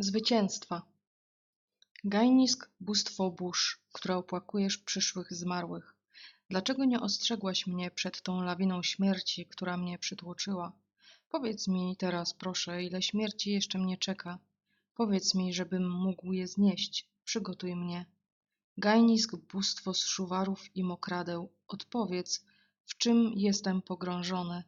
Zwycięstwa Gajnisk, bóstwo burz, które opłakujesz przyszłych zmarłych. Dlaczego nie ostrzegłaś mnie przed tą lawiną śmierci, która mnie przytłoczyła? Powiedz mi teraz, proszę, ile śmierci jeszcze mnie czeka. Powiedz mi, żebym mógł je znieść. Przygotuj mnie. Gajnisk, bóstwo z szuwarów i mokradeł, odpowiedz, w czym jestem pogrążony.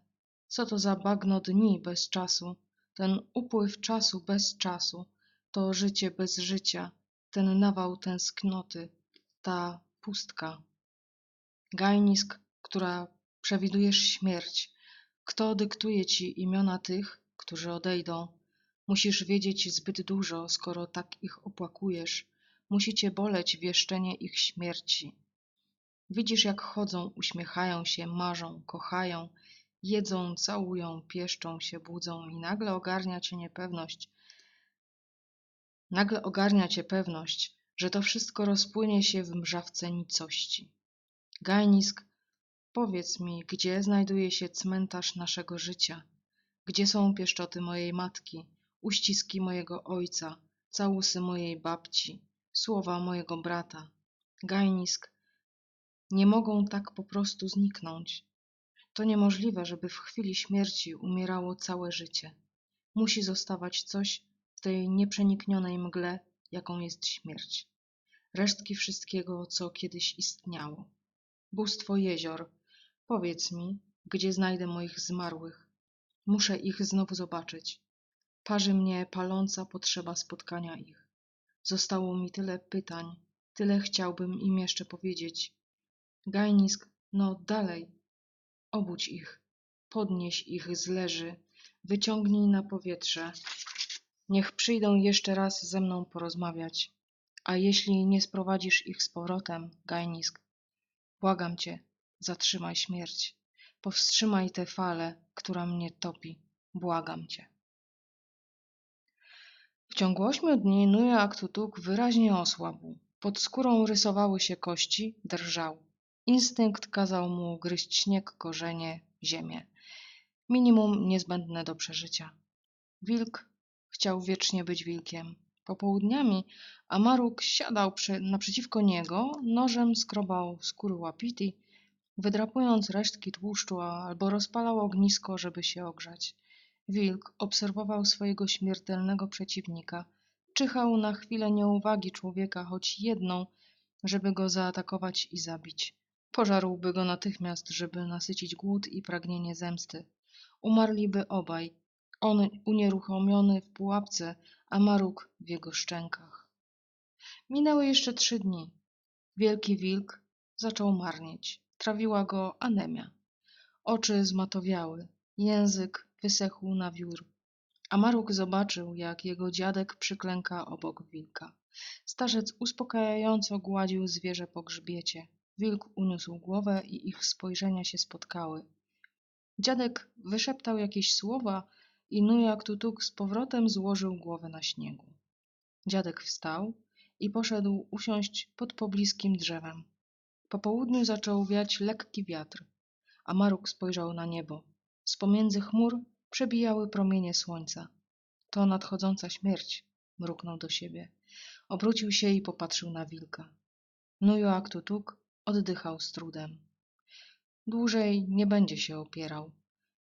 Co to za bagno dni bez czasu, ten upływ czasu bez czasu, to życie bez życia, ten nawał tęsknoty, ta pustka. Gajnisk, która przewidujesz śmierć. Kto dyktuje ci imiona tych, którzy odejdą? Musisz wiedzieć zbyt dużo, skoro tak ich opłakujesz. Musi cię boleć wieszczenie ich śmierci. Widzisz, jak chodzą, uśmiechają się, marzą, kochają, jedzą, całują, pieszczą się, budzą i nagle ogarnia cię niepewność. Nagle ogarnia cię pewność, że to wszystko rozpłynie się w mrzawce nicości. Gajnisk, powiedz mi, gdzie znajduje się cmentarz naszego życia? Gdzie są pieszczoty mojej matki, uściski mojego ojca, całusy mojej babci, słowa mojego brata? Gajnisk, nie mogą tak po prostu zniknąć. To niemożliwe, żeby w chwili śmierci umierało całe życie. Musi zostawać coś w tej nieprzeniknionej mgle, jaką jest śmierć. Resztki wszystkiego, co kiedyś istniało. Bóstwo jezior, powiedz mi, gdzie znajdę moich zmarłych. Muszę ich znowu zobaczyć. Parzy mnie paląca potrzeba spotkania ich. Zostało mi tyle pytań, tyle chciałbym im jeszcze powiedzieć. Gajnisk, no dalej. Obudź ich, podnieś ich z leży, wyciągnij na powietrze. Niech przyjdą jeszcze raz ze mną porozmawiać. A jeśli nie sprowadzisz ich z powrotem, Gajnisk, błagam cię, zatrzymaj śmierć. Powstrzymaj tę falę, która mnie topi. Błagam cię. W ciągu ośmiu dni Nuja Aktutuk wyraźnie osłabł. Pod skórą rysowały się kości, drżał. Instynkt kazał mu gryźć śnieg, korzenie, ziemię. Minimum niezbędne do przeżycia. Wilk chciał wiecznie być wilkiem. Popołudniami Amaruk siadał przy, naprzeciwko niego, nożem skrobał skóry łapiti, wydrapując resztki tłuszczu albo rozpalał ognisko, żeby się ogrzać. Wilk obserwował swojego śmiertelnego przeciwnika. Czyhał na chwilę nieuwagi człowieka, choć jedną, żeby go zaatakować i zabić. Pożarłby go natychmiast, żeby nasycić głód i pragnienie zemsty. Umarliby obaj. On unieruchomiony w pułapce, a Maruk w jego szczękach. Minęły jeszcze trzy dni. Wielki wilk zaczął marnieć. Trawiła go anemia. Oczy zmatowiały, język wysechł na wiór. A Maruk zobaczył, jak jego dziadek przyklęka obok wilka. Starzec uspokajająco gładził zwierzę po grzbiecie. Wilk uniósł głowę i ich spojrzenia się spotkały. Dziadek wyszeptał jakieś słowa i Nujak Tutuk z powrotem złożył głowę na śniegu. Dziadek wstał i poszedł usiąść pod pobliskim drzewem. Po południu zaczął wiać lekki wiatr, a Maruk spojrzał na niebo. Z pomiędzy chmur przebijały promienie słońca. To nadchodząca śmierć, mruknął do siebie. Obrócił się i popatrzył na wilka. Nujak Tutuk oddychał z trudem. Dłużej nie będzie się opierał.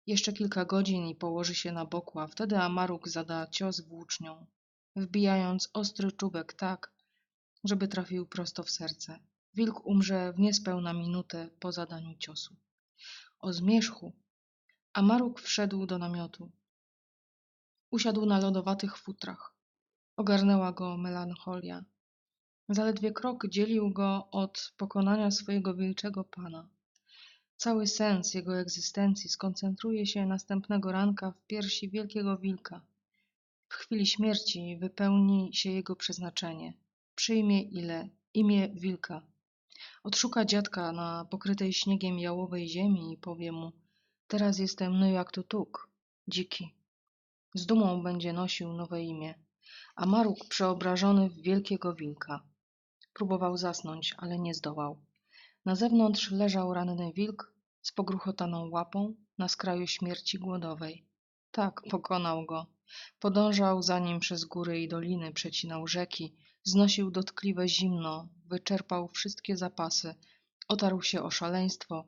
Jeszcze kilka godzin i położy się na boku, a wtedy Amaruk zada cios włócznią, wbijając ostry czubek tak, żeby trafił prosto w serce. Wilk umrze w niespełna minutę po zadaniu ciosu. O zmierzchu Amaruk wszedł do namiotu. Usiadł na lodowatych futrach. Ogarnęła go melancholia. Zaledwie krok dzielił go od pokonania swojego wilczego pana. Cały sens jego egzystencji skoncentruje się następnego ranka w piersi wielkiego wilka. W chwili śmierci wypełni się jego przeznaczenie. Przyjmie ile imię wilka. Odszuka dziadka na pokrytej śniegiem jałowej ziemi i powie mu Teraz jestem no jak tutuk, dziki. Z dumą będzie nosił nowe imię. A Maruk przeobrażony w wielkiego wilka. Próbował zasnąć, ale nie zdołał. Na zewnątrz leżał ranny wilk z pogruchotaną łapą na skraju śmierci głodowej. Tak, pokonał go. Podążał za nim przez góry i doliny, przecinał rzeki, znosił dotkliwe zimno, wyczerpał wszystkie zapasy, otarł się o szaleństwo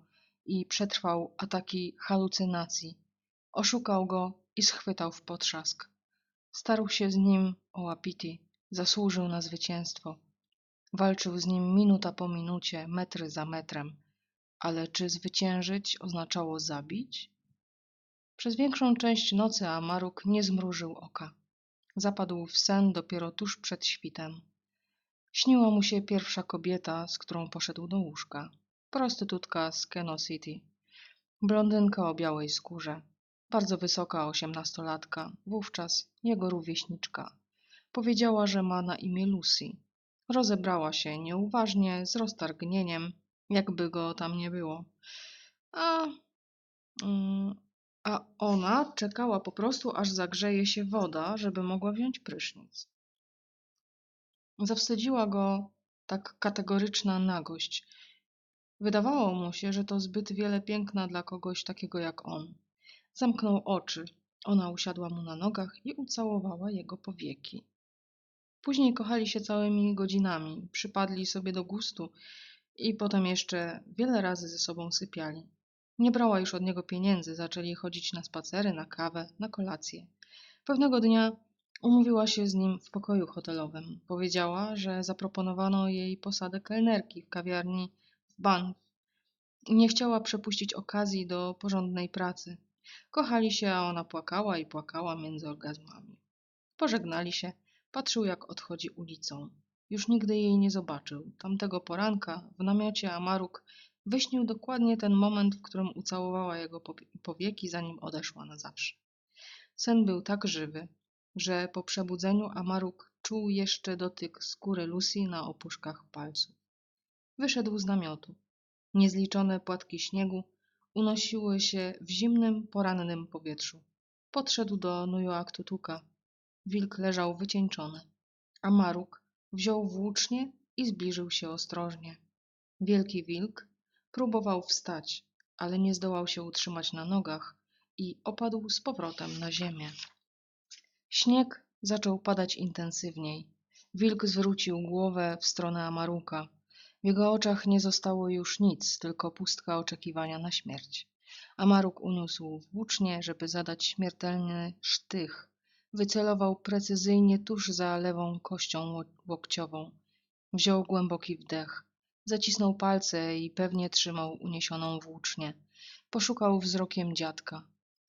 i przetrwał ataki halucynacji. Oszukał go i schwytał w potrzask. Starł się z nim o Wapiti, zasłużył na zwycięstwo. Walczył z nim minuta po minucie, metry za metrem. Ale czy zwyciężyć oznaczało zabić? Przez większą część nocy Amaruk nie zmrużył oka. Zapadł w sen dopiero tuż przed świtem. Śniła mu się pierwsza kobieta, z którą poszedł do łóżka. Prostytutka z Keno City. Blondynka o białej skórze. Bardzo wysoka osiemnastolatka, wówczas jego rówieśniczka. Powiedziała, że ma na imię Lucy. Rozebrała się nieuważnie, z roztargnieniem, jakby go tam nie było. A, mm, a ona czekała po prostu, aż zagrzeje się woda, żeby mogła wziąć prysznic. Zawstydziła go tak kategoryczna nagość. Wydawało mu się, że to zbyt wiele piękna dla kogoś takiego jak on. Zamknął oczy. Ona usiadła mu na nogach i ucałowała jego powieki. Później kochali się całymi godzinami, przypadli sobie do gustu i potem jeszcze wiele razy ze sobą sypiali. Nie brała już od niego pieniędzy, zaczęli chodzić na spacery, na kawę, na kolację. Pewnego dnia umówiła się z nim w pokoju hotelowym. Powiedziała, że zaproponowano jej posadę kelnerki w kawiarni w Banff. Nie chciała przepuścić okazji do porządnej pracy. Kochali się, a ona płakała i płakała między orgazmami. Pożegnali się. Patrzył, jak odchodzi ulicą. Już nigdy jej nie zobaczył. Tamtego poranka w namiocie Amaruk wyśnił dokładnie ten moment, w którym ucałowała jego powieki, zanim odeszła na zawsze. Sen był tak żywy, że po przebudzeniu Amaruk czuł jeszcze dotyk skóry Lucy na opuszkach palców. Wyszedł z namiotu. Niezliczone płatki śniegu unosiły się w zimnym, porannym powietrzu. Podszedł do Nujoaktutuka. Wilk leżał wycieńczony. Amaruk wziął włócznie i zbliżył się ostrożnie. Wielki wilk próbował wstać, ale nie zdołał się utrzymać na nogach i opadł z powrotem na ziemię. Śnieg zaczął padać intensywniej. Wilk zwrócił głowę w stronę Amaruka. W jego oczach nie zostało już nic, tylko pustka oczekiwania na śmierć. Amaruk uniósł włócznie, żeby zadać śmiertelny sztych. Wycelował precyzyjnie tuż za lewą kością łokciową. Wziął głęboki wdech. Zacisnął palce i pewnie trzymał uniesioną włócznię. Poszukał wzrokiem dziadka.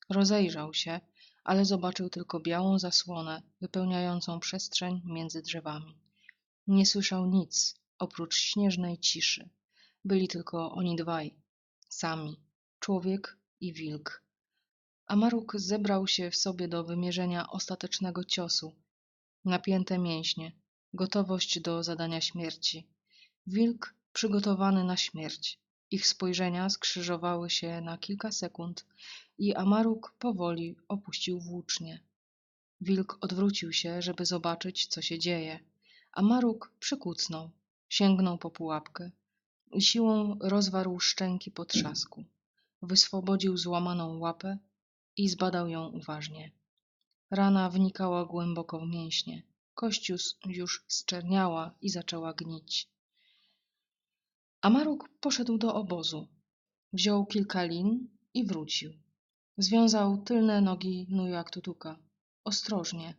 Rozejrzał się, ale zobaczył tylko białą zasłonę wypełniającą przestrzeń między drzewami. Nie słyszał nic oprócz śnieżnej ciszy. Byli tylko oni dwaj, sami, człowiek i wilk. Amaruk zebrał się w sobie do wymierzenia ostatecznego ciosu. Napięte mięśnie, gotowość do zadania śmierci. Wilk przygotowany na śmierć. Ich spojrzenia skrzyżowały się na kilka sekund i Amaruk powoli opuścił włócznie. Wilk odwrócił się, żeby zobaczyć, co się dzieje. Amaruk przykucnął, sięgnął po pułapkę i siłą rozwarł szczęki po trzasku. Wyswobodził złamaną łapę i zbadał ją uważnie. Rana wnikała głęboko w mięśnie. Kość już zczerniała i zaczęła gnić. Amaruk poszedł do obozu. Wziął kilka lin i wrócił. Związał tylne nogi Nujaktutuka. Ostrożnie,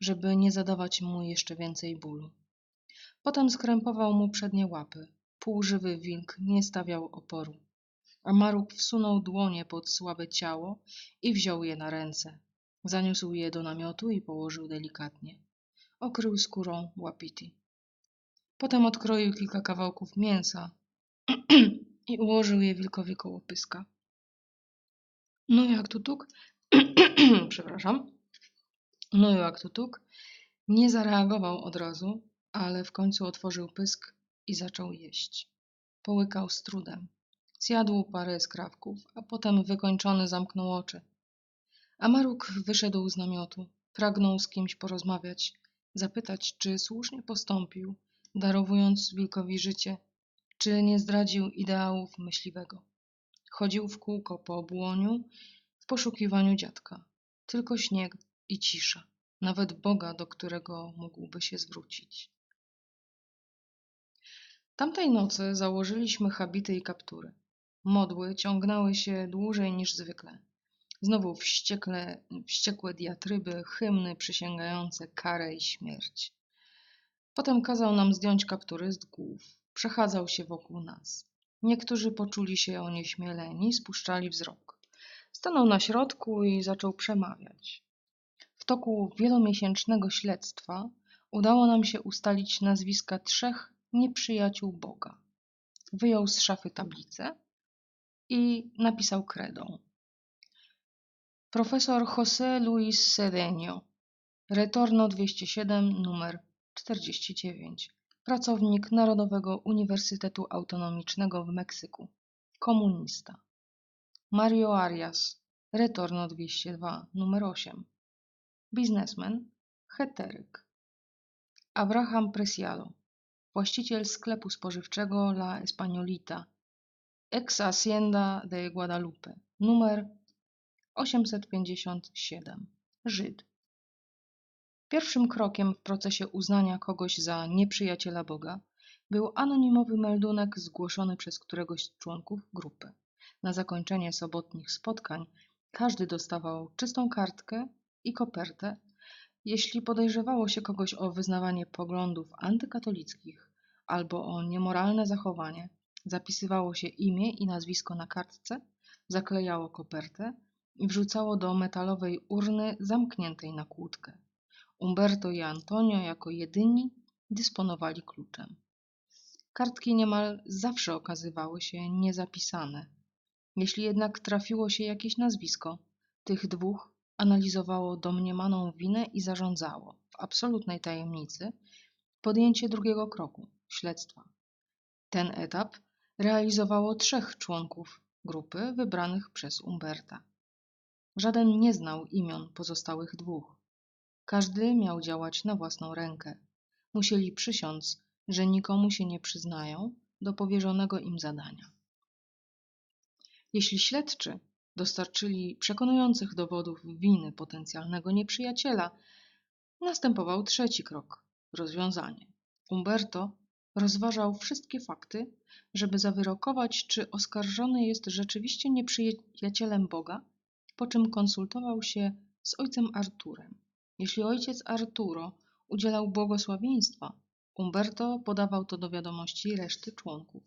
żeby nie zadawać mu jeszcze więcej bólu. Potem skrępował mu przednie łapy. Półżywy wilk nie stawiał oporu. Amaruk wsunął dłonie pod słabe ciało i wziął je na ręce. Zaniósł je do namiotu i położył delikatnie. Okrył skórą łapiti. Potem odkroił kilka kawałków mięsa i ułożył je wilkowi koło pyska. No jak tutuk? Przepraszam. No jak tutuk? Nie zareagował od razu, ale w końcu otworzył pysk i zaczął jeść. Połykał z trudem. Zjadł parę skrawków, a potem wykończony zamknął oczy. Amaruk wyszedł z namiotu. Pragnął z kimś porozmawiać, zapytać, czy słusznie postąpił, darowując wilkowi życie, czy nie zdradził ideałów myśliwego. Chodził w kółko po obłoniu w poszukiwaniu dziadka. Tylko śnieg i cisza. Nawet Boga, do którego mógłby się zwrócić. Tamtej nocy założyliśmy habity i kaptury. Modły ciągnęły się dłużej niż zwykle. Znowu wściekle, wściekłe diatryby, hymny przysięgające karę i śmierć. Potem kazał nam zdjąć kaptury z głów. Przechadzał się wokół nas. Niektórzy poczuli się onieśmieleni, spuszczali wzrok. Stanął na środku i zaczął przemawiać. W toku wielomiesięcznego śledztwa udało nam się ustalić nazwiska trzech nieprzyjaciół Boga. Wyjął z szafy tablicę i napisał kredą. Profesor José Luis Cedeño, Retorno 207, numer 49. Pracownik Narodowego Uniwersytetu Autonomicznego w Meksyku. Komunista. Mario Arias, Retorno 202, numer 8. Biznesmen, heteryk. Abraham Preciado, właściciel sklepu spożywczego La Españolita, ex Hacienda de Guadalupe, numer 857. Żyd. Pierwszym krokiem w procesie uznania kogoś za nieprzyjaciela Boga był anonimowy meldunek zgłoszony przez któregoś z członków grupy. Na zakończenie sobotnich spotkań każdy dostawał czystą kartkę i kopertę. Jeśli podejrzewało się kogoś o wyznawanie poglądów antykatolickich albo o niemoralne zachowanie, zapisywało się imię i nazwisko na kartce, zaklejało kopertę i wrzucało do metalowej urny zamkniętej na kłódkę. Umberto i Antonio jako jedyni dysponowali kluczem. Kartki niemal zawsze okazywały się niezapisane. Jeśli jednak trafiło się jakieś nazwisko, tych dwóch analizowało domniemaną winę i zarządzało, w absolutnej tajemnicy, podjęcie drugiego kroku śledztwa. Ten etap realizowało trzech członków grupy wybranych przez Umberta. Żaden nie znał imion pozostałych dwóch. Każdy miał działać na własną rękę. Musieli przysiąc, że nikomu się nie przyznają do powierzonego im zadania. Jeśli śledczy dostarczyli przekonujących dowodów winy potencjalnego nieprzyjaciela, następował trzeci krok rozwiązanie. Umberto rozważał wszystkie fakty, żeby zawyrokować, czy oskarżony jest rzeczywiście nieprzyjacielem Boga, po czym konsultował się z ojcem Arturem. Jeśli ojciec Arturo udzielał błogosławieństwa, Umberto podawał to do wiadomości reszty członków.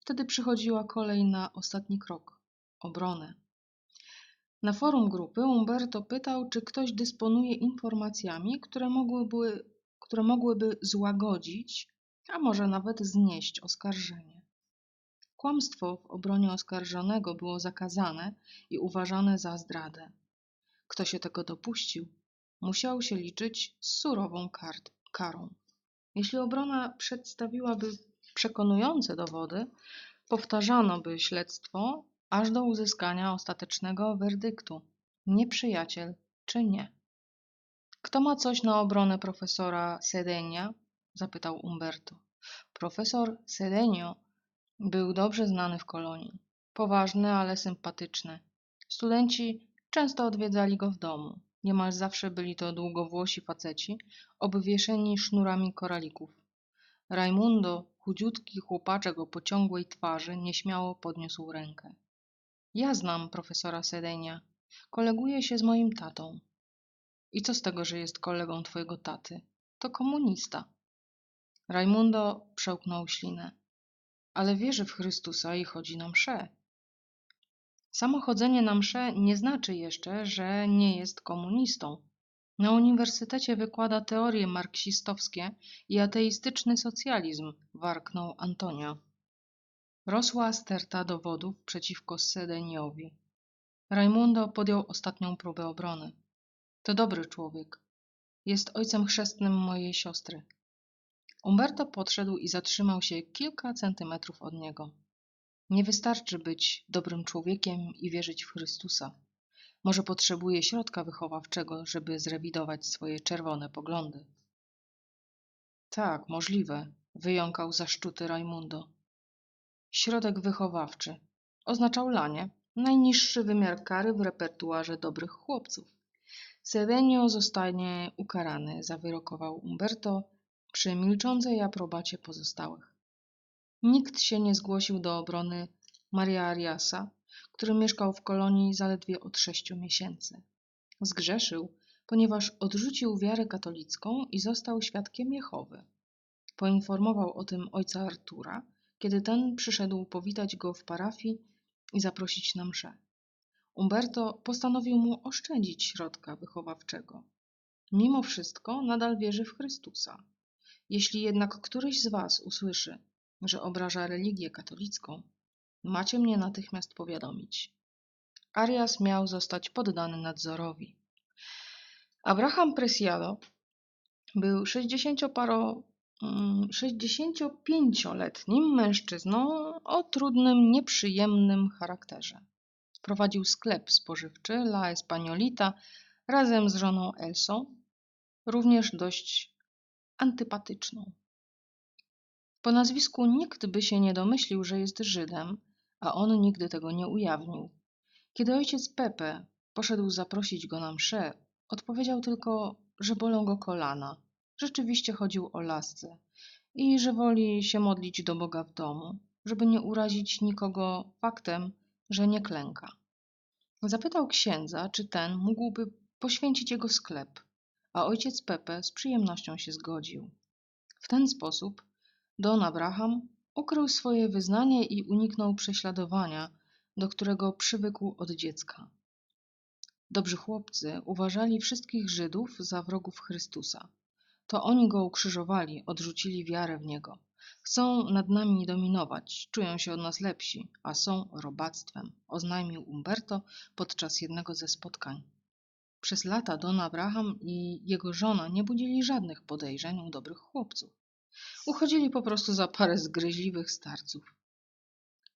Wtedy przychodziła kolej na ostatni krok obronę. Na forum grupy Umberto pytał, czy ktoś dysponuje informacjami, które mogłyby, które mogłyby złagodzić, a może nawet znieść oskarżenie. Kłamstwo w obronie oskarżonego było zakazane i uważane za zdradę. Kto się tego dopuścił, musiał się liczyć z surową karą. Jeśli obrona przedstawiłaby przekonujące dowody, powtarzano by śledztwo aż do uzyskania ostatecznego werdyktu nieprzyjaciel czy nie. Kto ma coś na obronę profesora Sedenia? Zapytał Umberto. Profesor Sedenio był dobrze znany w kolonii. Poważny, ale sympatyczny. Studenci często odwiedzali go w domu. Niemal zawsze byli to długowłosi faceci, obwieszeni sznurami koralików. Raimundo, chudziutki chłopaczek o pociągłej twarzy, nieśmiało podniósł rękę. Ja znam profesora Sedenia. Koleguje się z moim tatą. I co z tego, że jest kolegą twojego taty? To komunista. Raimundo przełknął ślinę. Ale wierzy w Chrystusa i chodzi na msze. Samo chodzenie na msze nie znaczy jeszcze, że nie jest komunistą. Na uniwersytecie wykłada teorie marksistowskie i ateistyczny socjalizm, warknął Antonio. Rosła sterta dowodów przeciwko Sedeniowi. Raimundo podjął ostatnią próbę obrony. To dobry człowiek. Jest ojcem chrzestnym mojej siostry. Umberto podszedł i zatrzymał się kilka centymetrów od niego. Nie wystarczy być dobrym człowiekiem i wierzyć w Chrystusa. Może potrzebuje środka wychowawczego, żeby zrewidować swoje czerwone poglądy. Tak, możliwe, wyjąkał zaszczuty Raimundo. Środek wychowawczy oznaczał lanie, najniższy wymiar kary w repertuarze dobrych chłopców. Sedenio zostanie ukarany, zawyrokował Umberto przy milczącej aprobacie pozostałych. Nikt się nie zgłosił do obrony Maria Ariasa, który mieszkał w kolonii zaledwie od sześciu miesięcy. Zgrzeszył, ponieważ odrzucił wiarę katolicką i został świadkiem Jehowy. Poinformował o tym ojca Artura, kiedy ten przyszedł powitać go w parafii i zaprosić na mszę. Umberto postanowił mu oszczędzić środka wychowawczego. Mimo wszystko nadal wierzy w Chrystusa. Jeśli jednak któryś z was usłyszy, że obraża religię katolicką, macie mnie natychmiast powiadomić. Arias miał zostać poddany nadzorowi. Abraham Preciado był 60-paro 65-letnim mężczyzną o trudnym, nieprzyjemnym charakterze. Prowadził sklep spożywczy La Espanolita razem z żoną Elsą, również dość antypatyczną. Po nazwisku nikt by się nie domyślił, że jest Żydem, a on nigdy tego nie ujawnił. Kiedy ojciec Pepe poszedł zaprosić go na mszę, odpowiedział tylko, że bolą go kolana. Rzeczywiście chodził o lasce i że woli się modlić do Boga w domu, żeby nie urazić nikogo faktem, że nie klęka. Zapytał księdza, czy ten mógłby poświęcić jego sklep, a ojciec Pepe z przyjemnością się zgodził. W ten sposób Don Abraham ukrył swoje wyznanie i uniknął prześladowania, do którego przywykł od dziecka. Dobrzy chłopcy uważali wszystkich Żydów za wrogów Chrystusa. To oni go ukrzyżowali, odrzucili wiarę w niego. Chcą nad nami dominować, czują się od nas lepsi, a są robactwem, oznajmił Umberto podczas jednego ze spotkań. Przez lata Don Abraham i jego żona nie budzili żadnych podejrzeń u dobrych chłopców. Uchodzili po prostu za parę zgryźliwych starców.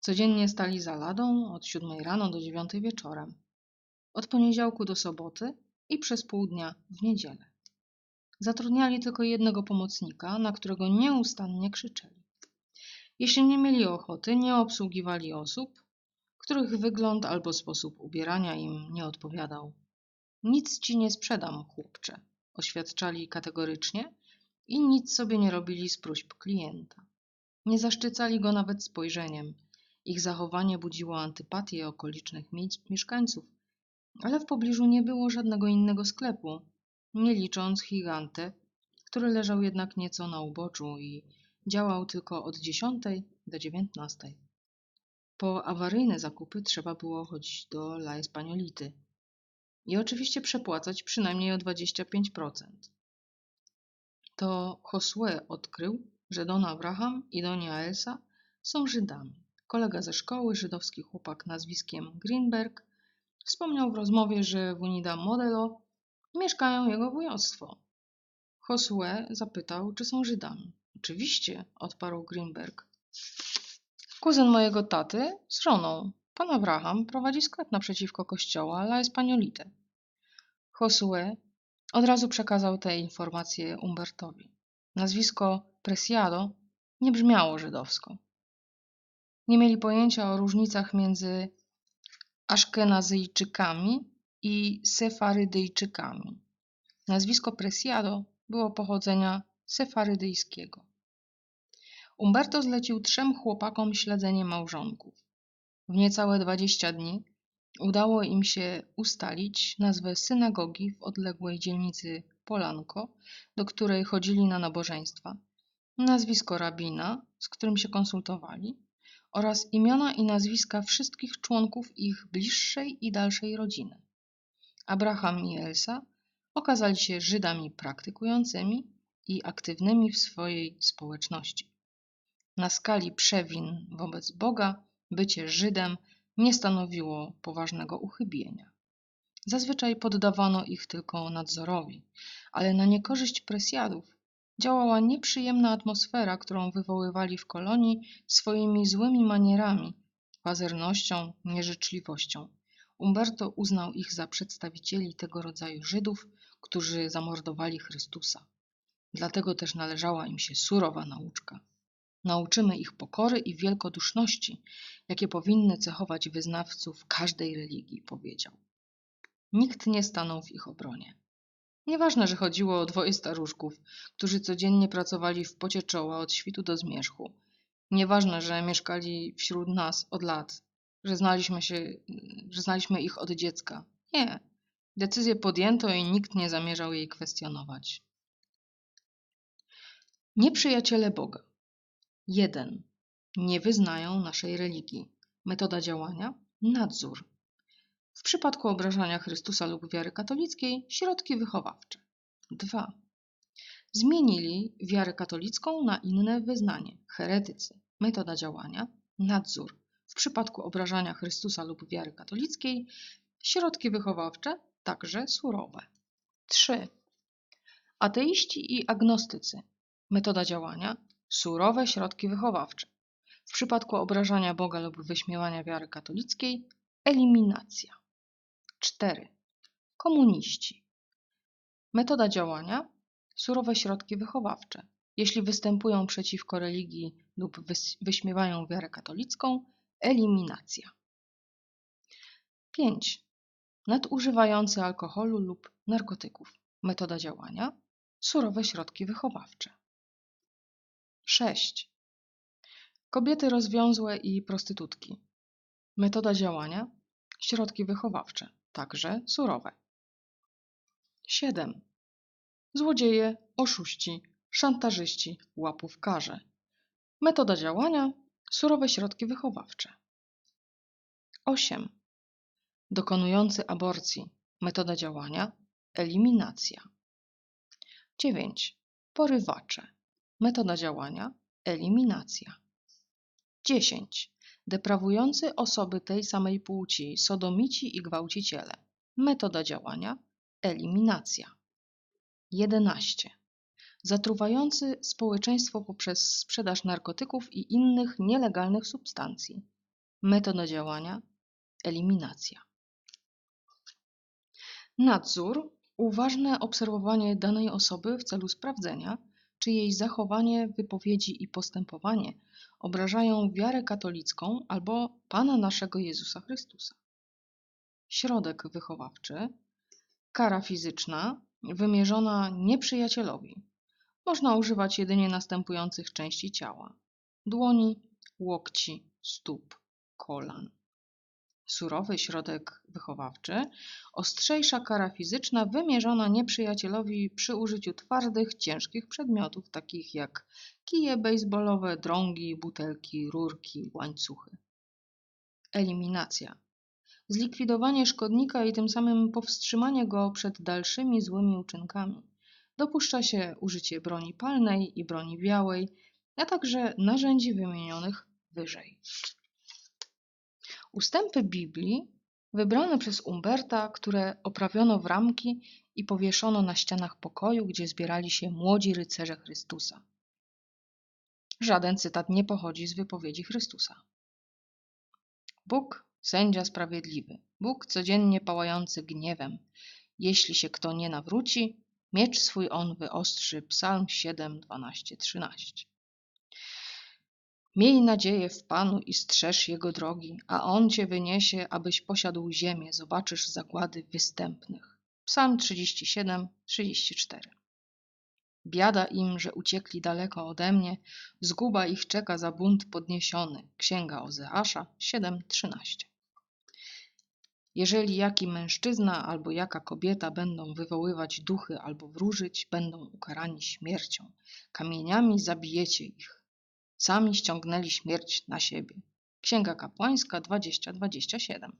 Codziennie stali za ladą od siódmej rano do dziewiątej wieczorem, od poniedziałku do soboty i przez pół dnia w niedzielę. Zatrudniali tylko jednego pomocnika, na którego nieustannie krzyczeli. Jeśli nie mieli ochoty, nie obsługiwali osób, których wygląd albo sposób ubierania im nie odpowiadał. Nic ci nie sprzedam, chłopcze, oświadczali kategorycznie i nic sobie nie robili z próśb klienta. Nie zaszczycali go nawet spojrzeniem. Ich zachowanie budziło antypatię okolicznych mieszkańców, ale w pobliżu nie było żadnego innego sklepu, nie licząc Gigante, który leżał jednak nieco na uboczu i działał tylko od 10 do 19. Po awaryjne zakupy trzeba było chodzić do La Espanolity i oczywiście przepłacać przynajmniej o 25%. To Josue odkrył, że Don Abraham i Donia Elsa są Żydami. Kolega ze szkoły, żydowski chłopak nazwiskiem Greenberg, wspomniał w rozmowie, że w Unida Modelo mieszkają jego wujostwo. Josue zapytał, czy są Żydami. Oczywiście, odparł Greenberg. Kuzyn mojego taty z żoną. Pan Abraham prowadzi sklep naprzeciwko kościoła La Espanolite. Josue od razu przekazał te informacje Umbertowi. Nazwisko Preciado nie brzmiało żydowsko. Nie mieli pojęcia o różnicach między Aszkenazyjczykami i Sefarydyjczykami. Nazwisko Preciado było pochodzenia sefarydyjskiego. Umberto zlecił trzem chłopakom śledzenie małżonków. W niecałe dwadzieścia dni udało im się ustalić nazwę synagogi w odległej dzielnicy Polanko, do której chodzili na nabożeństwa, nazwisko rabina, z którym się konsultowali, oraz imiona i nazwiska wszystkich członków ich bliższej i dalszej rodziny. Abraham i Elsa okazali się Żydami praktykującymi i aktywnymi w swojej społeczności. Na skali przewin wobec Boga bycie Żydem nie stanowiło poważnego uchybienia. Zazwyczaj poddawano ich tylko nadzorowi, ale na niekorzyść presjadów działała nieprzyjemna atmosfera, którą wywoływali w kolonii swoimi złymi manierami, pazernością, nieżyczliwością. Umberto uznał ich za przedstawicieli tego rodzaju Żydów, którzy zamordowali Chrystusa. Dlatego też należała im się surowa nauczka. Nauczymy ich pokory i wielkoduszności, jakie powinny cechować wyznawców każdej religii, powiedział. Nikt nie stanął w ich obronie. Nieważne, że chodziło o dwoje staruszków, którzy codziennie pracowali w pocie czoła od świtu do zmierzchu. Nieważne, że mieszkali wśród nas od lat, że znaliśmy się, że znaliśmy ich od dziecka. Nie. Decyzję podjęto i nikt nie zamierzał jej kwestionować. Nieprzyjaciele Boga. 1. Nie wyznają naszej religii. Metoda działania nadzór. W przypadku obrażania Chrystusa lub wiary katolickiej środki wychowawcze. 2. Zmienili wiarę katolicką na inne wyznanie. Heretycy. Metoda działania nadzór. W przypadku obrażania Chrystusa lub wiary katolickiej środki wychowawcze także surowe. 3. Ateiści i agnostycy. Metoda działania surowe środki wychowawcze. W przypadku obrażania Boga lub wyśmiewania wiary katolickiej eliminacja. 4. Komuniści. Metoda działania surowe środki wychowawcze. Jeśli występują przeciwko religii lub wyśmiewają wiarę katolicką, eliminacja. 5. Nadużywający alkoholu lub narkotyków. Metoda działania surowe środki wychowawcze. 6. Kobiety rozwiązłe i prostytutki. Metoda działania środki wychowawcze, także surowe. 7. Złodzieje, oszuści, szantażyści, łapówkarze. Metoda działania surowe środki wychowawcze. 8. Dokonujący aborcji. Metoda działania eliminacja. 9. Porywacze. Metoda działania eliminacja. 10. Deprawujący osoby tej samej płci, sodomici i gwałciciele. Metoda działania eliminacja. 11. Zatruwający społeczeństwo poprzez sprzedaż narkotyków i innych nielegalnych substancji. Metoda działania eliminacja. Nadzór uważne obserwowanie danej osoby w celu sprawdzenia, czy jej zachowanie, wypowiedzi i postępowanie obrażają wiarę katolicką albo Pana naszego Jezusa Chrystusa. Środek wychowawczy, kara fizyczna wymierzona nieprzyjacielowi. Można używać jedynie następujących części ciała: dłoni, łokci, stóp, kolan surowy środek wychowawczy, ostrzejsza kara fizyczna wymierzona nieprzyjacielowi przy użyciu twardych, ciężkich przedmiotów, takich jak kije baseballowe, drągi, butelki, rurki, łańcuchy. Eliminacja. Zlikwidowanie szkodnika i tym samym powstrzymanie go przed dalszymi złymi uczynkami. Dopuszcza się użycie broni palnej i broni białej, a także narzędzi wymienionych wyżej. Ustępy Biblii wybrane przez Umberta, które oprawiono w ramki i powieszono na ścianach pokoju, gdzie zbierali się młodzi rycerze Chrystusa. Żaden cytat nie pochodzi z wypowiedzi Chrystusa. Bóg, sędzia sprawiedliwy, Bóg codziennie pałający gniewem. Jeśli się kto nie nawróci, miecz swój on wyostrzy. Psalm 7, 12, 13. Miej nadzieję w Panu i strzeż Jego drogi, a On cię wyniesie, abyś posiadł ziemię, zobaczysz zagłady występnych. Psalm 37, 34 Biada im, że uciekli daleko ode mnie, zguba ich czeka za bunt podniesiony. Księga Ozeasza 7:13. Jeżeli jaki mężczyzna albo jaka kobieta będą wywoływać duchy albo wróżyć, będą ukarani śmiercią. Kamieniami zabijecie ich. Sami ściągnęli śmierć na siebie. Księga kapłańska 20:27.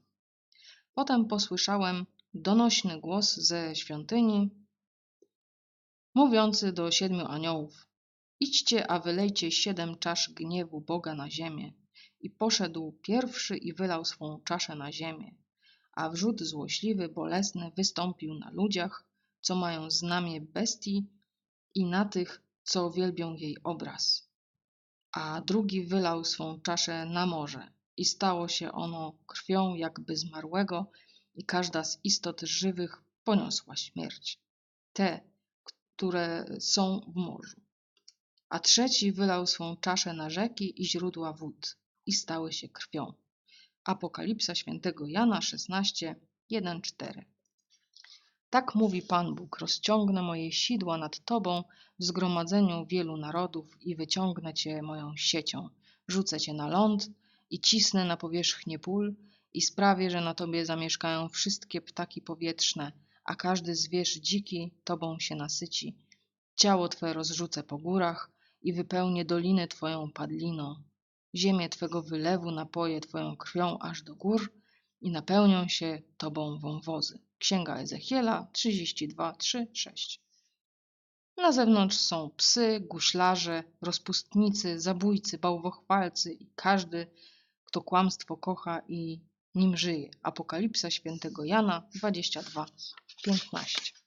Potem posłyszałem donośny głos ze świątyni, mówiący do siedmiu aniołów: Idźcie, a wylejcie siedem czasz gniewu Boga na ziemię. I poszedł pierwszy i wylał swą czaszę na ziemię. A wrzód złośliwy, bolesny wystąpił na ludziach, co mają znamie bestii i na tych, co wielbią jej obraz a drugi wylał swą czaszę na morze i stało się ono krwią jakby zmarłego i każda z istot żywych poniosła śmierć. Te, które są w morzu. A trzeci wylał swą czaszę na rzeki i źródła wód i stały się krwią. Apokalipsa świętego Jana 16, 1, 4. Tak mówi Pan Bóg, rozciągnę moje sidła nad tobą w zgromadzeniu wielu narodów i wyciągnę cię moją siecią. Rzucę cię na ląd i cisnę na powierzchnię pól i sprawię, że na tobie zamieszkają wszystkie ptaki powietrzne, a każdy zwierz dziki tobą się nasyci. Ciało twe rozrzucę po górach i wypełnię dolinę twoją padliną. Ziemię twego wylewu napoję twoją krwią aż do gór i napełnią się tobą wąwozy. Księga Ezechiela 32, 3, 6. Na zewnątrz są psy, guślarze, rozpustnicy, zabójcy, bałwochwalcy i każdy, kto kłamstwo kocha i nim żyje. Apokalipsa świętego Jana 22, 15.